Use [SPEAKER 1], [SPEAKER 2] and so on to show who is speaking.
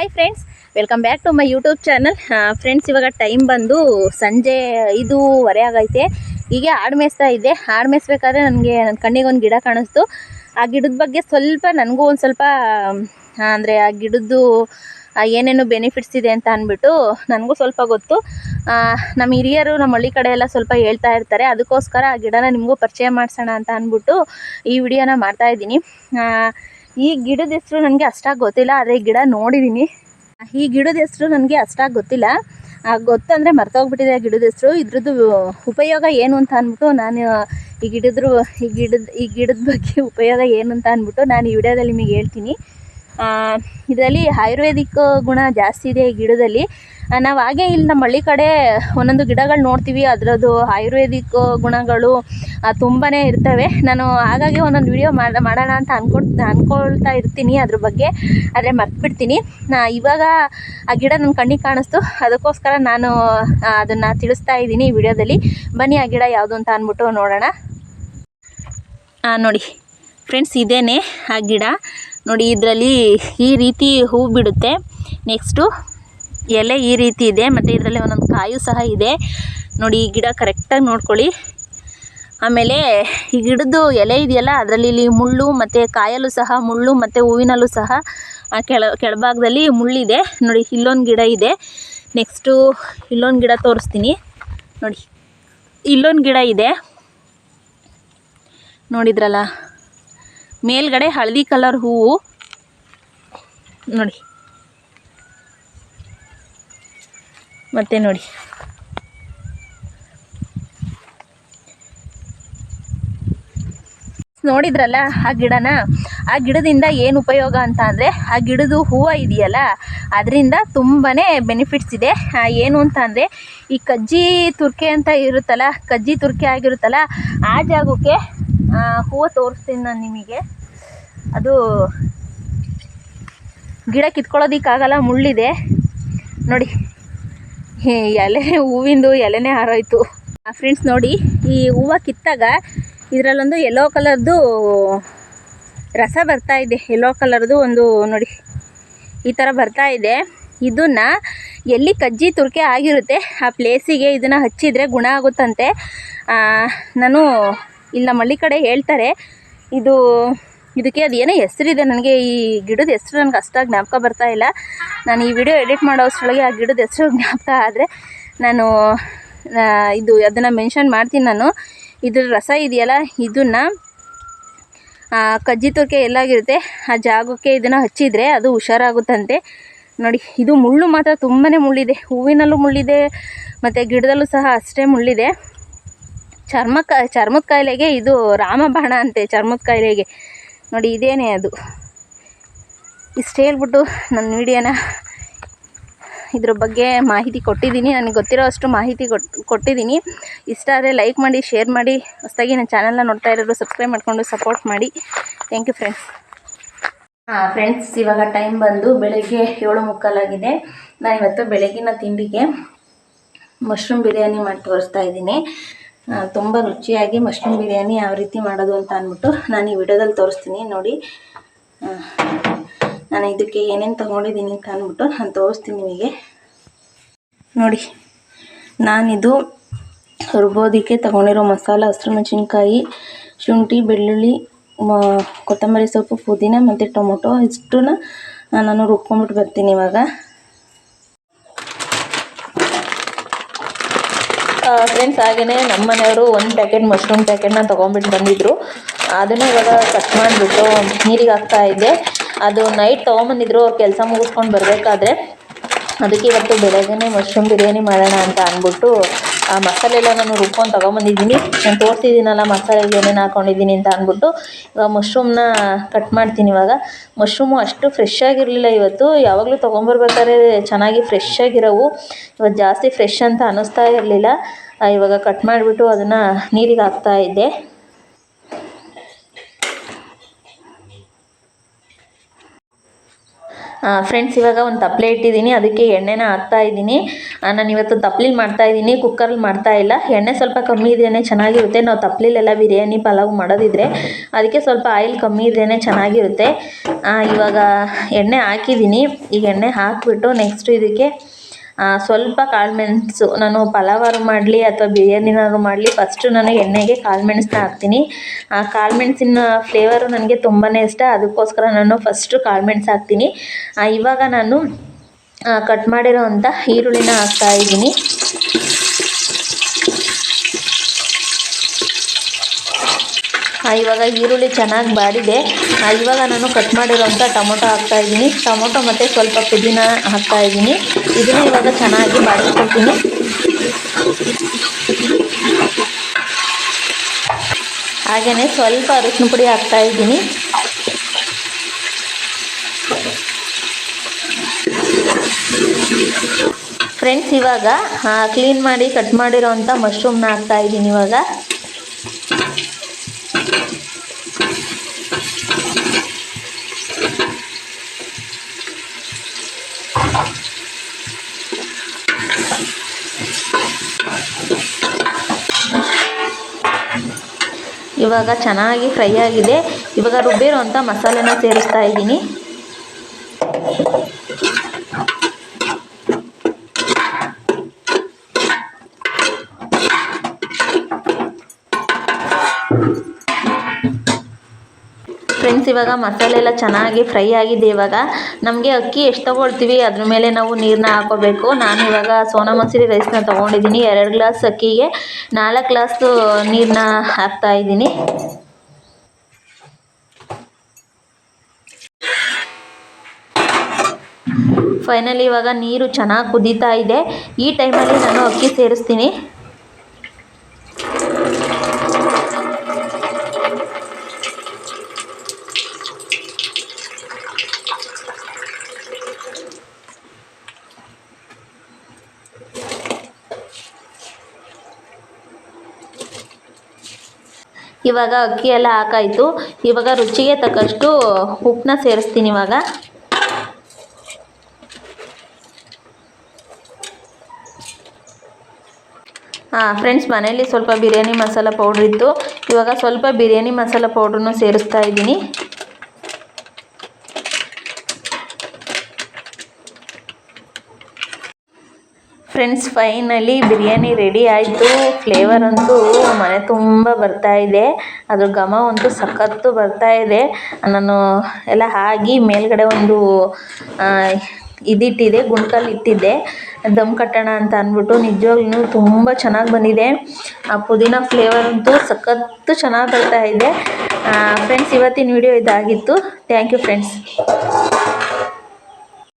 [SPEAKER 1] Hi friends welcome back to my YouTube channel friends ಇವಾಗ time ಬಂದು ಸಂಜೆ ಐದೂವರೆ ಆಗೈತೆ. ಹೀಗೆ ಹಾಡು ಮೇಯಿಸ್ತಾ ಇದ್ದೆ. ಹಾಡು ಮೇಯಿಸ್ಬೇಕಾದ್ರೆ ನನಗೆ ನನ್ನ ಕಣ್ಣಿಗೆ ಒಂದು ಗಿಡ ಕಾಣಿಸ್ತು. ಆ ಗಿಡದ ಬಗ್ಗೆ ಸ್ವಲ್ಪ ನನಗೂ ಒಂದು ಸ್ವಲ್ಪ ಅಂದರೆ ಆ ಗಿಡದ್ದು ಏನೇನು ಬೆನಿಫಿಟ್ಸ್ ಇದೆ ಅಂತ ಅಂದ್ಬಿಟ್ಟು ನನಗೂ ಸ್ವಲ್ಪ ಗೊತ್ತು. ನಮ್ಮ ಹಿರಿಯರು ನಮ್ಮ ಹಳ್ಳಿ ಕಡೆ ಎಲ್ಲ ಸ್ವಲ್ಪ ಹೇಳ್ತಾ ಇರ್ತಾರೆ. ಅದಕ್ಕೋಸ್ಕರ ಆ ಗಿಡನ ನಿಮಗೂ ಪರಿಚಯ ಮಾಡಿಸೋಣ ಅಂತ ಅಂದ್ಬಿಟ್ಟು ಈ ವಿಡಿಯೋನ ಮಾಡ್ತಾ ಇದ್ದೀನಿ. ಆ, ಈ ಗಿಡದ ಹೆಸರು ನನಗೆ ಅಷ್ಟಾಗಿ ಗೊತ್ತಿಲ್ಲ, ಆದರೆ ಈ ಗಿಡ ನೋಡಿದ್ದೀನಿ ಈ ಗಿಡದ ಹೆಸರು ನನಗೆ ಅಷ್ಟಾಗಿ ಗೊತ್ತಿಲ್ಲ. ಗೊತ್ತಂದರೆ ಮರ್ತೋಗ್ಬಿಟ್ಟಿದೆ ಆ ಗಿಡದ ಹೆಸರು. ಇದ್ರದ್ದು ಉಪಯೋಗ ಏನು ಅಂತ ಅಂದ್ಬಿಟ್ಟು ನಾನು ಈ ಗಿಡದ್ರ, ಈ ಗಿಡದ ಈ ಗಿಡದ ಬಗ್ಗೆ ಉಪಯೋಗ ಏನು ಅಂತ ಅಂದ್ಬಿಟ್ಟು ನಾನು ಈ ವಿಡಿಯೋದಲ್ಲಿ ನಿಮಗೆ ಹೇಳ್ತೀನಿ. ಇದರಲ್ಲಿ ಆಯುರ್ವೇದಿಕ್ ಗುಣ ಜಾಸ್ತಿ ಇದೆ ಈ ಗಿಡದಲ್ಲಿ. ನಾವು ಹಾಗೆ ಇಲ್ಲಿ ನಮ್ಮ ಹಳ್ಳಿ ಕಡೆ ಒಂದೊಂದು ಗಿಡಗಳು ನೋಡ್ತೀವಿ, ಅದರದ್ದು ಆಯುರ್ವೇದಿಕ್ ಗುಣಗಳು ತುಂಬಾ ಇರ್ತವೆ. ನಾನು ಹಾಗಾಗಿ ಒಂದೊಂದು ವಿಡಿಯೋ ಮಾಡ, ಮಾಡೋಣ ಅಂತ ಅನ್ಕೊಳ್ ಅಂದ್ಕೊಳ್ತಾ ಇರ್ತೀನಿ ಅದ್ರ ಬಗ್ಗೆ, ಆದರೆ ಮರ್ತ್ಬಿಡ್ತೀನಿ. ನಾ ಇವಾಗ ಆ ಗಿಡ ನನ್ನ ಕಣ್ಣಿಗೆ ಕಾಣಿಸ್ತು. ಅದಕ್ಕೋಸ್ಕರ ನಾನು ಅದನ್ನು ತಿಳಿಸ್ತಾ ಇದ್ದೀನಿ ಈ ವಿಡಿಯೋದಲ್ಲಿ. ಬನ್ನಿ ಆ ಗಿಡ ಯಾವುದು ಅಂತ ಅಂದ್ಬಿಟ್ಟು ನೋಡೋಣ. ನೋಡಿ. ಫ್ರೆಂಡ್ಸ್, ಇದೇನೆ ಆ ಗಿಡ. ನೋಡಿ, ಇದರಲ್ಲಿ ಈ ರೀತಿ ಹೂ ಬಿಡುತ್ತೆ. ನೆಕ್ಸ್ಟು ಎಲೆ ಈ ರೀತಿ ಇದೆ, ಮತ್ತು ಇದರಲ್ಲಿ ಒಂದೊಂದು ಕಾಯು ಸಹ ಇದೆ. ನೋಡಿ, ಈ ಗಿಡ ಕರೆಕ್ಟಾಗಿ ನೋಡ್ಕೊಳ್ಳಿ. ಆಮೇಲೆ ಈ ಗಿಡದ್ದು ಎಲೆ ಇದೆಯಲ್ಲ, ಅದರಲ್ಲಿ ಇಲ್ಲಿ ಮುಳ್ಳು ಮತ್ತು ಕಾಯಲ್ಲೂ ಸಹ, ಮುಳ್ಳು ಮತ್ತು ಹೂವಿನಲ್ಲೂ ಸಹ ಕೆಳ, ಕೆಳಭಾಗದಲ್ಲಿ ಮುಳ್ಳಿದೆ. ನೋಡಿ, ಇಲ್ಲೊಂದು ಗಿಡ ಇದೆ. ನೆಕ್ಸ್ಟು ಇಲ್ಲೊಂದು ಗಿಡ ತೋರಿಸ್ತೀನಿ. ನೋಡಿ, ಇಲ್ಲೊಂದು ಗಿಡ ಇದೆ. ನೋಡಿದ್ರಲ್ಲ ಮೇಲ್ಗಡೆ ಹಳದಿ ಕಲರ್ ಹೂವು. ನೋಡಿ ಮತ್ತೆ ನೋಡಿ. ನೋಡಿದ್ರಲ್ಲ, ಆ ಗಿಡನ? ಆ ಗಿಡದಿಂದ ಏನು ಉಪಯೋಗ ಅಂತ ಅಂದರೆ, ಆ ಗಿಡದ ಹೂವು ಇದೆಯಲ್ಲ, ಅದರಿಂದ ತುಂಬಾ ಬೆನಿಫಿಟ್ಸ್ ಇದೆ. ಏನು ಅಂತ ಅಂದರೆ, ಈ ಕಜ್ಜಿ ತುರ್ಕೆ ಅಂತ ಇರುತ್ತಲ್ಲ, ಕಜ್ಜಿ ತುರ್ಕೆ ಆಗಿರುತ್ತಲ್ಲ, ಆ ಜಾಗಕ್ಕೆ ಹೂವು ತೋರಿಸ್ತೀನಿ ನಾನು ನಿಮಗೆ. ಅದು ಗಿಡ ಕಿತ್ಕೊಳ್ಳೋದಕ್ಕಾಗಲ್ಲ, ಮುಳ್ಳಿದೆ. ನೋಡಿ. ಎಲೆ, ಹೂವಿಂದು ಎಲೆನೇ ಹಾರೋಯ್ತು. ಫ್ರೆಂಡ್ಸ್ ನೋಡಿ, ಈ ಹೂವು ಕಿತ್ತಾಗ ಇದರಲ್ಲೊಂದು ಯೆಲ್ಲೋ ಕಲರ್ದು ರಸ ಬರ್ತಾ ಇದೆ. ಯೆಲ್ಲೋ ಕಲರ್ದು ಒಂದು ನೋಡಿ, ಈ ಥರ ಬರ್ತಾ ಇದೆ. ಇದನ್ನು ಎಲ್ಲಿ ಕಜ್ಜಿ ತುರ್ಕೆ ಆಗಿರುತ್ತೆ, ಆ ಪ್ಲೇಸಿಗೆ ಇದನ್ನು ಹಚ್ಚಿದರೆ ಗುಣ ಆಗುತ್ತಂತೆ. ನಾನು ಇಲ್ಲಿ ನಮ್ಮ ಹಳ್ಳಿ ಕಡೆ ಹೇಳ್ತಾರೆ, ಇದು ಇದಕ್ಕೆ ಅದು ಏನೋ ಹೆಸರಿದೆ ನನಗೆ ಈ ಗಿಡದ ಹೆಸರು ನನಗೆ ಅಷ್ಟಾಗಿ ಜ್ಞಾಪಕ ಬರ್ತಾ ಇಲ್ಲ. ನಾನು ಈ ವಿಡಿಯೋ ಎಡಿಟ್ ಮಾಡೋ ಅಷ್ಟರೊಳಗೆ ಆ ಗಿಡದ ಹೆಸರು ಜ್ಞಾಪಕ ಆದರೆ ನಾನು ಇದು ಅದನ್ನು ಮೆನ್ಷನ್ ಮಾಡ್ತೀನಿ ನಾನು. ಇದ್ರ ರಸ ಇದೆಯಲ್ಲ, ಇದನ್ನು ಕಜ್ಜಿ ತುರ್ಕೆ ಎಲ್ಲಾಗಿರುತ್ತೆ, ಆ ಜಾಗಕ್ಕೆ ಇದನ್ನು ಹಚ್ಚಿದರೆ ಅದು ಹುಷಾರಾಗುತ್ತಂತೆ. ನೋಡಿ, ಇದು ಮುಳ್ಳು ಮಾತ್ರ ತುಂಬಾ ಮುಳ್ಳಿದೆ. ಹೂವಿನಲ್ಲೂ ಮುಳ್ಳಿದೆ, ಮತ್ತು ಗಿಡದಲ್ಲೂ ಸಹ ಅಷ್ಟೇ ಮುಳ್ಳಿದೆ. ಚರ್ಮ ಕ ಚರ್ಮದ ಕಾಯಿಲೆಗೆ ಇದು ರಾಮಬಾಣ ಅಂತೆ, ಚರ್ಮದ ಕಾಯಿಲೆಗೆ. ನೋಡಿ, ಇದೇನೇ ಅದು. ಇಷ್ಟು ಹೇಳ್ಬಿಟ್ಟು ನನ್ನ ವಿಡಿಯೋನ ಇದ್ರ ಬಗ್ಗೆ ಮಾಹಿತಿ ಕೊಟ್ಟಿದ್ದೀನಿ. ನನಗೆ ಗೊತ್ತಿರೋ ಅಷ್ಟು ಮಾಹಿತಿ ಕೊಟ್ಟು ಕೊಟ್ಟಿದ್ದೀನಿ. ಇಷ್ಟ ಆದರೆ ಲೈಕ್ ಮಾಡಿ ಶೇರ್ ಮಾಡಿ. ಹೊಸದಾಗಿ ನನ್ನ ಚಾನಲ್ನ ನೋಡ್ತಾ ಇರೋರು ಸಬ್ಸ್ಕ್ರೈಬ್ ಮಾಡಿಕೊಂಡು ಸಪೋರ್ಟ್ ಮಾಡಿ. ಥ್ಯಾಂಕ್ ಯು ಫ್ರೆಂಡ್ಸ್ ಹಾಂ ಫ್ರೆಂಡ್ಸ್ ಇವಾಗ ಟೈಮ್ ಬಂದು ಬೆಳಗ್ಗೆ ಏಳು ಮುಕ್ಕಾಲಾಗಿದೆ. ನಾನು ಇವತ್ತು ಬೆಳಗಿನ ತಿಂಡಿಗೆ ಮಶ್ರೂಮ್ ಬಿರಿಯಾನಿ ಮಾಡಿ ತೋರಿಸ್ತಾ ಇದ್ದೀನಿ. ತುಂಬ ರುಚಿಯಾಗಿ ಮಶ್ರೂಮ್ ಬಿರಿಯಾನಿ ಯಾವ ರೀತಿ ಮಾಡೋದು ಅಂತ ಅಂದ್ಬಿಟ್ಟು ನಾನು ಈ ವಿಡಿಯೋದಲ್ಲಿ ತೋರಿಸ್ತೀನಿ, ನೋಡಿ. ನಾನು ಇದಕ್ಕೆ ಏನೇನು ತೊಗೊಂಡಿದ್ದೀನಿ ಅಂತ ಅಂದ್ಬಿಟ್ಟು ನಾನು ತೋರಿಸ್ತೀನಿ ನಿಮಗೆ. ನೋಡಿ, ನಾನಿದು ರುಬ್ಬೋದಕ್ಕೆ ತಗೊಂಡಿರೋ ಮಸಾಲ ಹಸಿರು ಮೆಣಸಿನ್ಕಾಯಿ ಶುಂಠಿ, ಬೆಳ್ಳುಳ್ಳಿ ಕೊತ್ತಂಬರಿ ಸೊಪ್ಪು, ಪುದೀನ ಮತ್ತು ಟೊಮೊಟೊ, ಇಷ್ಟನ್ನ ನಾನು ರುಬ್ಕೊಂಬಿಟ್ಟು ಬರ್ತೀನಿ ಇವಾಗ. ಫ್ರೆಂಡ್ಸ್ ಹಾಗೆಯೇ ನಮ್ಮ ಮನೆಯವರು ಒಂದು ಪ್ಯಾಕೆಟ್ ಮಶ್ರೂಮ್ ಪ್ಯಾಕೆಟ್ನ ತೊಗೊಂಬಿಟ್ಟು ಬಂದಿದ್ದರು ಅದನ್ನು ಇವಾಗ ಕಟ್ ಮಾಡಿಬಿಟ್ಟು ನೀರಿಗೆ ಹಾಕ್ತಾ ಇದ್ದೆ. ಅದು ನೈಟ್ ತೊಗೊಂಬಂದಿದ್ರು, ಅವ್ರು ಕೆಲಸ ಮುಗಿಸ್ಕೊಂಡು ಬರಬೇಕಾದ್ರೆ. ಅದಕ್ಕೆ ಇವತ್ತು ಬೆಳಗ್ಗೆನೇ ಮಶ್ರೂಮ್ ಬಿರಿಯಾನಿ ಮಾಡೋಣ ಅಂತ ಅಂದ್ಬಿಟ್ಟು ಆ ಮಸಾಲೆ ಎಲ್ಲ ನಾನು ರುಬ್ಕೊಂಡು ತೊಗೊಂಬಂದಿದ್ದೀನಿ. ನಾನು ತೋರಿಸಿದ್ದೀನಲ್ಲ ಮಸಾಲೆಗೆ ಏನೇನು ಹಾಕ್ಕೊಂಡಿದ್ದೀನಿ ಅಂತ ಅಂದ್ಬಿಟ್ಟು ಇವಾಗ ಮಶ್ರೂಮ್ನ ಕಟ್ ಮಾಡ್ತೀನಿ ಇವಾಗ. ಮಶ್ರೂಮು ಅಷ್ಟು ಫ್ರೆಶ್ ಆಗಿರಲಿಲ್ಲ ಇವತ್ತು. ಯಾವಾಗಲೂ ತೊಗೊಂಬರ್ಬೇಕಾದ್ರೆ ಚೆನ್ನಾಗಿ ಫ್ರೆಶ್ ಆಗಿರೋವು. ಇವತ್ತು ಜಾಸ್ತಿ ಫ್ರೆಶ್ ಅಂತ ಅನ್ನಿಸ್ತಾ ಇರಲಿಲ್ಲ. ಇವಾಗ ಕಟ್ ಮಾಡಿಬಿಟ್ಟು ಅದನ್ನು ನೀರಿಗೆ ಹಾಕ್ತಾ ಇದ್ದೆ. ಫ್ರೆಂಡ್ಸ್ ಇವಾಗ ಒಂದು ತಪ್ಪಲೆ ಇಟ್ಟಿದ್ದೀನಿ. ಅದಕ್ಕೆ ಎಣ್ಣೆನ ಹಾಕ್ತಾ ಇದ್ದೀನಿ. ನಾನು ಇವತ್ತು ತಪ್ಲಿಲಿ ಮಾಡ್ತಾ ಇದ್ದೀನಿ. ಕುಕ್ಕರಲ್ಲಿ ಮಾಡ್ತಾ ಇಲ್ಲ. ಎಣ್ಣೆ ಸ್ವಲ್ಪ ಕಮ್ಮಿ ಇದ್ರೇ ಚೆನ್ನಾಗಿರುತ್ತೆ. ನಾವು ತಪ್ಲಿಲೆಲ್ಲ ಬಿರಿಯಾನಿ, ಪಲಾವ್ ಮಾಡೋದಿದ್ರೆ ಅದಕ್ಕೆ ಸ್ವಲ್ಪ ಆಯಿಲ್ ಕಮ್ಮಿ ಇದ್ರೇ ಚೆನ್ನಾಗಿರುತ್ತೆ. ಇವಾಗ ಎಣ್ಣೆ ಹಾಕಿದ್ದೀನಿ. ಈಗ ಎಣ್ಣೆ ಹಾಕಿಬಿಟ್ಟು ನೆಕ್ಸ್ಟ್ ಇದಕ್ಕೆ ಸ್ವಲ್ಪ ಕಾಳುಮೆಣಸು ನಾನು ಪಲಾವಾರು ಮಾಡಲಿ ಅಥವಾ ಬಿರಿಯಾನಿನಾದ್ರು ಮಾಡಲಿ. ಫಸ್ಟು ನಾನು ಎಣ್ಣೆಗೆ ಕಾಳುಮೆಣಸನ್ನ ಹಾಕ್ತೀನಿ. ಆ ಕಾಳುಮೆಣಸಿನ ಫ್ಲೇವರು ನನಗೆ ತುಂಬಾ ಇಷ್ಟ. ಅದಕ್ಕೋಸ್ಕರ ನಾನು ಫಸ್ಟು ಕಾಳುಮೆಣ್ಸು ಹಾಕ್ತೀನಿ. ಇವಾಗ ನಾನು ಕಟ್ ಮಾಡಿರೋವಂಥ ಈರುಳ್ಳಿನ ಹಾಕ್ತಾ ಇದ್ದೀನಿ. ಇವಾಗ ಈರುಳ್ಳಿ ಚೆನ್ನಾಗಿ ಬಾಡಿದೆ ಇವಾಗ ನಾನು ಕಟ್ ಮಾಡಿರೋಂಥ ಟೊಮೊಟೊ ಹಾಕ್ತಾ ಇದ್ದೀನಿ. ಟೊಮೊಟೊ ಮತ್ತು ಸ್ವಲ್ಪ ಪುದೀನ ಹಾಕ್ತಾ ಇದ್ದೀನಿ. ಇದನ್ನ ಇವಾಗ ಚೆನ್ನಾಗಿ ಬಾಡಿಸ್ಕೊಳ್ತೀನಿ ಹಾಗೆಯೇ ಸ್ವಲ್ಪ ಅರಿಶಿನ ಪುಡಿ ಹಾಕ್ತಾ ಇದ್ದೀನಿ. ಫ್ರೆಂಡ್ಸ್ ಇವಾಗ ಕ್ಲೀನ್ ಮಾಡಿ ಕಟ್ ಮಾಡಿರೋವಂಥ ಮಶ್ರೂಮ್ನ ಹಾಕ್ತಾ ಇದ್ದೀನಿ ಇವಾಗ. ಇವಾಗ ಚೆನ್ನಾಗಿ ಫ್ರೈ ಆಗಿದೆ. ಇವಾಗ ರುಬ್ಬಿರುವಂಥ ಮಸಾಲೆನ ಸೇರಿಸ್ತಾ ಇದ್ದೀನಿ. ಫ್ರೆಂಡ್ಸ್ ಇವಾಗ ಮಸಾಲೆ ಎಲ್ಲ ಚೆನ್ನಾಗಿ ಫ್ರೈ ಆಗಿದೆ ಇವಾಗ. ನಮಗೆ ಅಕ್ಕಿ ಎಷ್ಟು ತೊಗೊಳ್ತೀವಿ? ಅದ್ರ ಮೇಲೆ ನಾವು ನೀರನ್ನ ಹಾಕೋಬೇಕು. ನಾನು ಇವಾಗ ಸೋನಾ ಮಸೂರಿ ರೈಸ್ನ ತೊಗೊಂಡಿದ್ದೀನಿ. ಎರಡು ಗ್ಲಾಸ್ ಅಕ್ಕಿಗೆ ನಾಲ್ಕು ಗ್ಲಾಸು ನೀರನ್ನ ಹಾಕ್ತಾ ಇದ್ದೀನಿ. ಫೈನಲಿ ಇವಾಗ ನೀರು ಚೆನ್ನಾಗಿ ಕುದೀತಾ ಇದೆ. ಈ ಟೈಮಲ್ಲಿ ನಾನು ಅಕ್ಕಿ ಸೇರಿಸ್ತೀನಿ. ಇವಾಗ ಅಕ್ಕಿ ಎಲ್ಲ ಹಾಕಾಯಿತು. ಇವಾಗ ರುಚಿಗೆ ತಕ್ಕಷ್ಟು ಉಪ್ಪನ್ನ ಸೇರಿಸ್ತೀನಿ ಇವಾಗ. ಹಾಂ ಫ್ರೆಂಡ್ಸ್ ಮನೇಲಿ ಸ್ವಲ್ಪ ಬಿರಿಯಾನಿ ಮಸಾಲ ಪೌಡ್ರ್ ಇತ್ತು. ಇವಾಗ ಸ್ವಲ್ಪ ಬಿರಿಯಾನಿ ಮಸಾಲ ಪೌಡ್ರನ್ನು ಸೇರಿಸ್ತಾ ಇದ್ದೀನಿ. ಫ್ರೆಂಡ್ಸ್ ಫೈನಲಿ ಬಿರಿಯಾನಿ ರೆಡಿ ಆಯಿತು. ಫ್ಲೇವರ್ ಅಂತೂ ಮನೆ ತುಂಬ ಬರ್ತಾ ಇದೆ. ಅದ್ರ ಘಮ ಅಂತೂ ಸಖತ್ತು ಬರ್ತಾ ಇದೆ. ನಾನು ಎಲ್ಲ ಆಗಿ ಮೇಲ್ಗಡೆ ಒಂದು ಇದಿಟ್ಟಿದೆ ಗುಂಡ್ಕಲ್ಲಿ ಇಟ್ಟಿದ್ದೆ. ದಮ್ ಕಟ್ಟೋಣ ಅಂತ ಅಂದ್ಬಿಟ್ಟು ನಿಜವಾಗ್ಲೂ ತುಂಬ ಚೆನ್ನಾಗಿ ಬಂದಿದೆ. ಆ ಪುದೀನ ಫ್ಲೇವರ್ ಅಂತೂ ಸಖತ್ತು ಚೆನ್ನಾಗಿ ಬರ್ತಾ ಇದೆ. ಫ್ರೆಂಡ್ಸ್ ಇವತ್ತಿನ ವಿಡಿಯೋ ಇದಾಗಿತ್ತು. Thank you friends